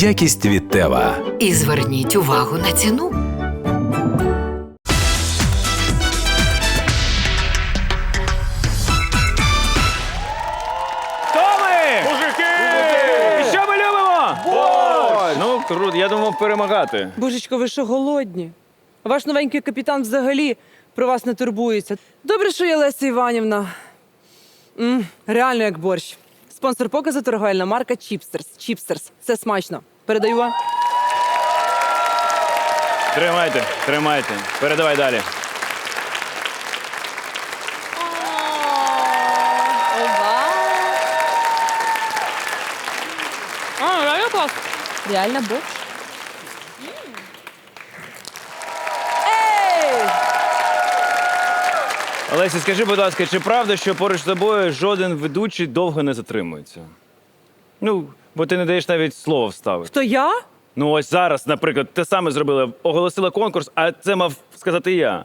Якість від Тева. І зверніть увагу на ціну. Хто ми? Мужики! І що ми любимо? Борщ! Ну, круто, я думав перемагати. Божечко, ви що голодні? Ваш новенький капітан взагалі про вас не турбується. Добре, що є Леся Іванівна. м реально як борщ. Спонсор показу торговельна марка Чіпстерс. Чіпстерс. Це смачно. Передаю вам. Тримайте, тримайте. Передавай далі. А, реально клас. Реально борщ. Олеся, скажи, будь ласка, чи правда, що поруч з тобою жоден ведучий довго не затримується? Ну, бо ти не даєш навіть слово вставити. То я? Ну ось зараз, наприклад, те саме зробила, оголосила конкурс, а це мав сказати я.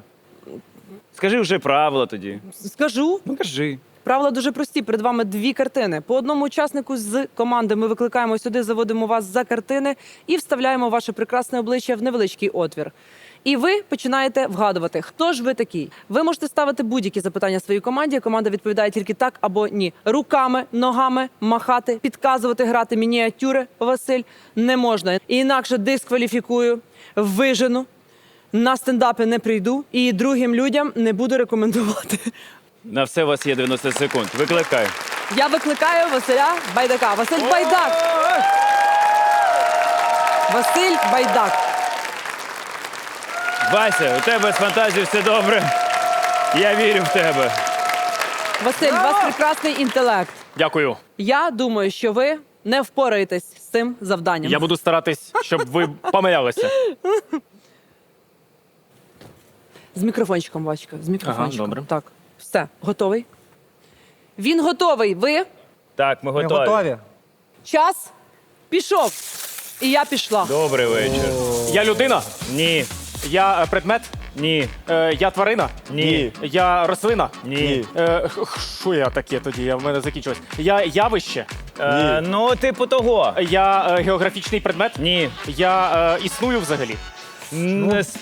Скажи вже правила тоді. Скажу. Ну кажи. Правила дуже прості. Перед вами дві картини. По одному учаснику з команди ми викликаємо сюди, заводимо вас за картини і вставляємо ваше прекрасне обличчя в невеличкий отвір. І ви починаєте вгадувати, хто ж ви такий. Ви можете ставити будь-які запитання своїй команді. Команда відповідає тільки так або ні. Руками, ногами махати, підказувати, грати мініатюри. Василь не можна. Інакше дискваліфікую, вижену. На стендапи не прийду і другим людям не буду рекомендувати. На все у вас є 90 секунд. Викликай. Я викликаю Василя Байдака. Василь Байдак. Василь Байдак. Вася, у тебе з фантазією все добре. Я вірю в тебе. Василь, у вас прекрасний інтелект. Дякую. Я думаю, що ви не впораєтесь з цим завданням. Я буду старатись, щоб ви помилялися. З мікрофончиком, Вачка. З мікрофончиком. добре. Так, все, готовий. Він готовий. Ви Так, ми Ми готові. готові. час пішов. І я пішла. Добрий вечір. Я людина, Ні, я е, предмет, ні, е, я тварина, ні, я рослина. ні. Е, х- х- Що я таке тоді? Я в мене закінчилось. Я явище, Е, ну, типу того. я е, географічний предмет. Ні. Я е, існую взагалі. Не, с-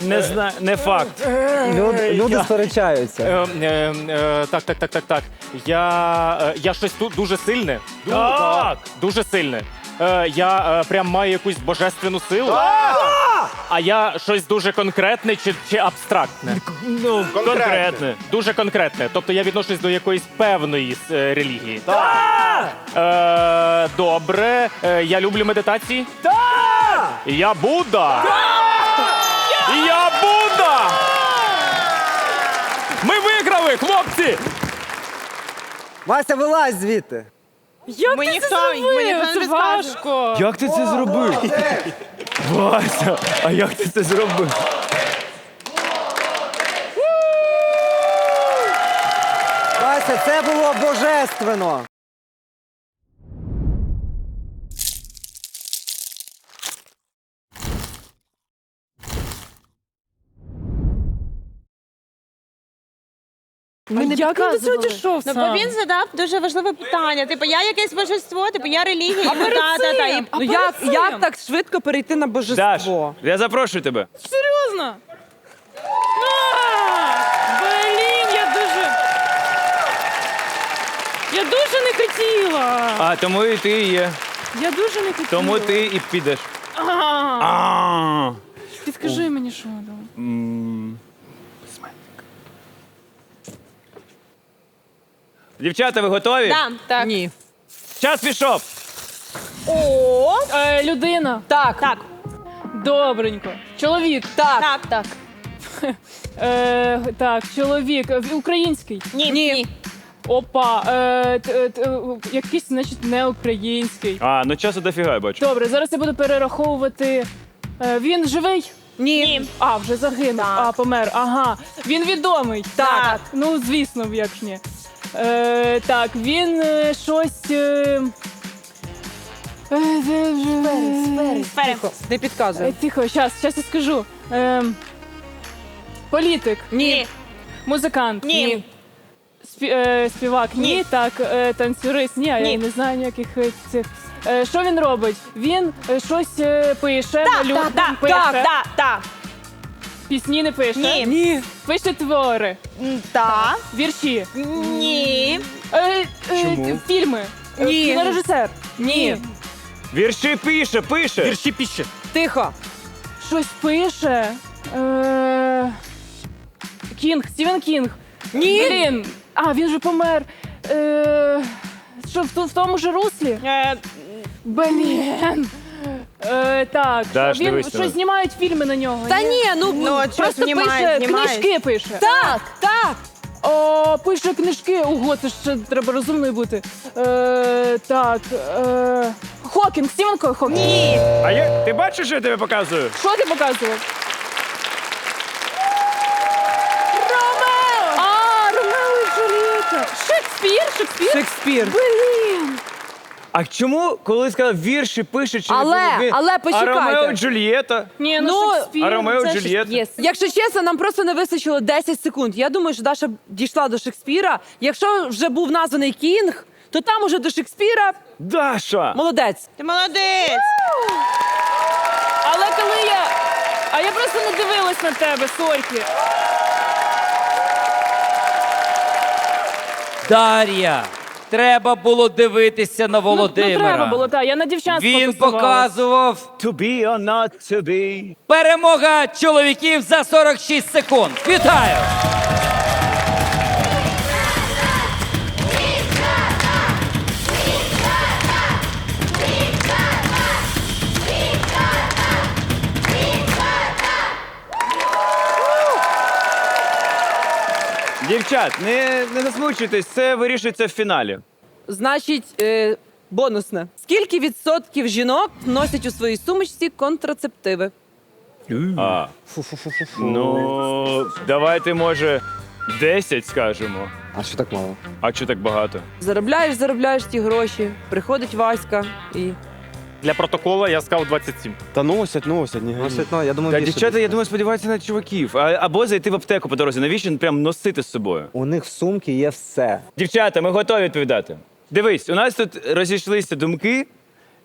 не знаю, не факт. Люд- люди сперечаються. Е, е, е, так, так, так, так, так. Я, е, я щось тут дуже сильне. Ду- Так! Дуже сильне. Е, я е, прям маю якусь божественну силу. А я щось дуже конкретне чи, чи абстрактне? Ну, конкретне. Дуже конкретне. Тобто я відношусь до якоїсь певної е, релігії. Е, добре. Е, я люблю медитації. Так! Я Будда! Я Будда! Ми виграли, хлопці! Вася, вилазь звідти. Як Мені ніхто, мені ніхто не важко. Як ти це зробив? Вася, а як ти це зробив? Вася, це було божественно. Ми не Як він до цього дійшов Ну, сам? бо він задав дуже важливе питання. Типу, я якесь божество, типу, я релігія, і та, та, та, і Ну як, як так швидко перейти на Даш, божество? я запрошую тебе. Серйозно? А, Блін, я дуже... Я дуже не хотіла. А тому і ти є. Я дуже не хотіла. Тому ти і підеш. А, А. Підкажи мені, що там. М, Дівчата, ви готові? Да, так. Ні. Час пішов. Е, людина. Так. Так, Добренько. Чоловік. Так. так, так. Е, так, чоловік. Е, Український. Ні, Ні. ні. Опа. Е, т- т- е, якийсь, значить, не український. А, ну часу дофіга, я бачу. Добре, зараз я буду перераховувати. Е, він живий? Ні. А, вже загинув. А, помер. Ага. Він відомий. Так. Ну, звісно, як ж ні. Е, так, він е, щось. Е, е, Сфери. Не е, підказує. Тихо, щас, щас я скажу. Е, політик, Ні. музикант, Ні. Спі, е, співак, ні. Ні. Так, е, танцюрист, ні, а я Ні. не знаю ніяких е, цих. Е, що він робить? Він е, щось е, пише, малює, Так, пише. так, так, так. Пісні не пише. Ні. Ні. Пише твори, М, Так. вірші. Ні. Е, е, Фільми. Е, Ні. Кінорежисер. Ні. Вірші пише, пише. Вірші піще. Тихо. Щось пише. Е, Кінг, Стівен Кінг. Ні. Блін. А, він же помер. Е, що, в, ту- в тому ж руслі? Е, Блін. Е, так, Даш, він дивись на нас. знімають фільми на нього. Та ні, ну, Ну, Просто знімають, пише знімають. книжки пише. так, так. О, пише книжки. Ого, це ще треба розумною бути. Е, так. Е, Хокінг, Стівен Ко- Хокінг. Ні. А я, ти бачиш, що я тобі показую? Що ти показував? Ромео! А, Ромео і Джульєта. Шекспір? Шекспір? Шекспір. Блін. А чому, коли сказав вірші пише, чи Але, не було? але А почекайте. Ромео Джульєта. Ні, ну, Ну, Шекспір. а Ромео це Джульєта? Шекспір. Якщо чесно, нам просто не вистачило 10 секунд. Я думаю, що Даша дійшла до Шекспіра. Якщо вже був названий Кінг, то там уже до Шекспіра Даша! молодець. Ти молодець. Але коли я. А я просто не дивилась на тебе, сорки. Дар'я, треба було дивитися на Володимира. Ну, треба було, так. Я на дівчат Він показував To be or not to be. перемога чоловіків за 46 секунд. Вітаю! Дівчат, не, не засмучуйтесь, це вирішується в фіналі. Значить, е, бонусне. Скільки відсотків жінок носять у своїй сумочці контрацептиви? А. Ну, давайте, може, 10 скажемо. А що так мало? А чи так багато? Заробляєш, заробляєш ті гроші, приходить Васька і. Для протоколу я сказав 27. Та носять, носять, ні. Ну, я думаю, Та більше дівчата, десь. я думаю, сподіваються на чуваків. А, або зайти в аптеку по дорозі. Навіщо прям носити з собою? У них в сумці є все. Дівчата, ми готові відповідати. Дивись, у нас тут розійшлися думки,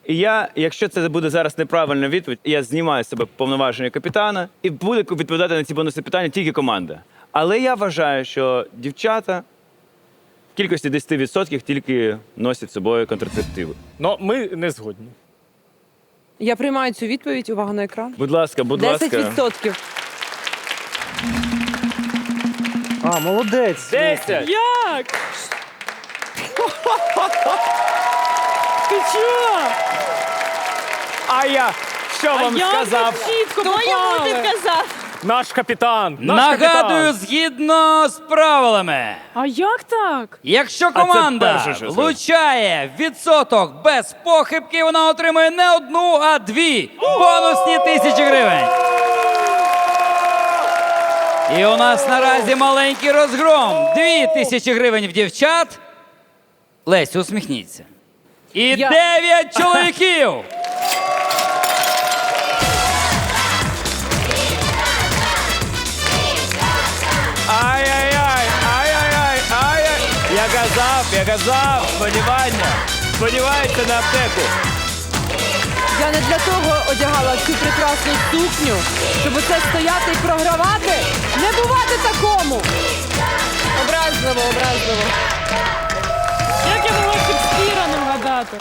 і я, якщо це буде зараз неправильна відповідь, я знімаю з себе повноваження капітана і буде відповідати на ці бонусні питання тільки команда. Але я вважаю, що дівчата в кількості 10% тільки носять з собою контрацептиви. Ну, ми не згодні. Я приймаю цю відповідь. Увага на екран. Будь ласка, будь ласка. 10%. А, молодець. 10! Як? Ти чого? А я що вам я сказав? чітко Хто йому попали. підказав? Наш капітан. Наш Нагадую, капітан. згідно з правилами. А як так? Якщо команда перше, що влучає відсоток без похибки, вона отримує не одну, а дві бонусні тисячі гривень. І у нас наразі маленький розгром. Дві тисячі гривень в дівчат. Лесь, усміхніться. І Я- дев'ять чоловіків. Казав, я казав, сподівання. Сподіваюся на аптеку. Я не для того одягала цю прекрасну сукню, щоб оце стояти і програвати. Не бувати такому. Образливо, образливо. Як я могла Шекспіра не вгадати?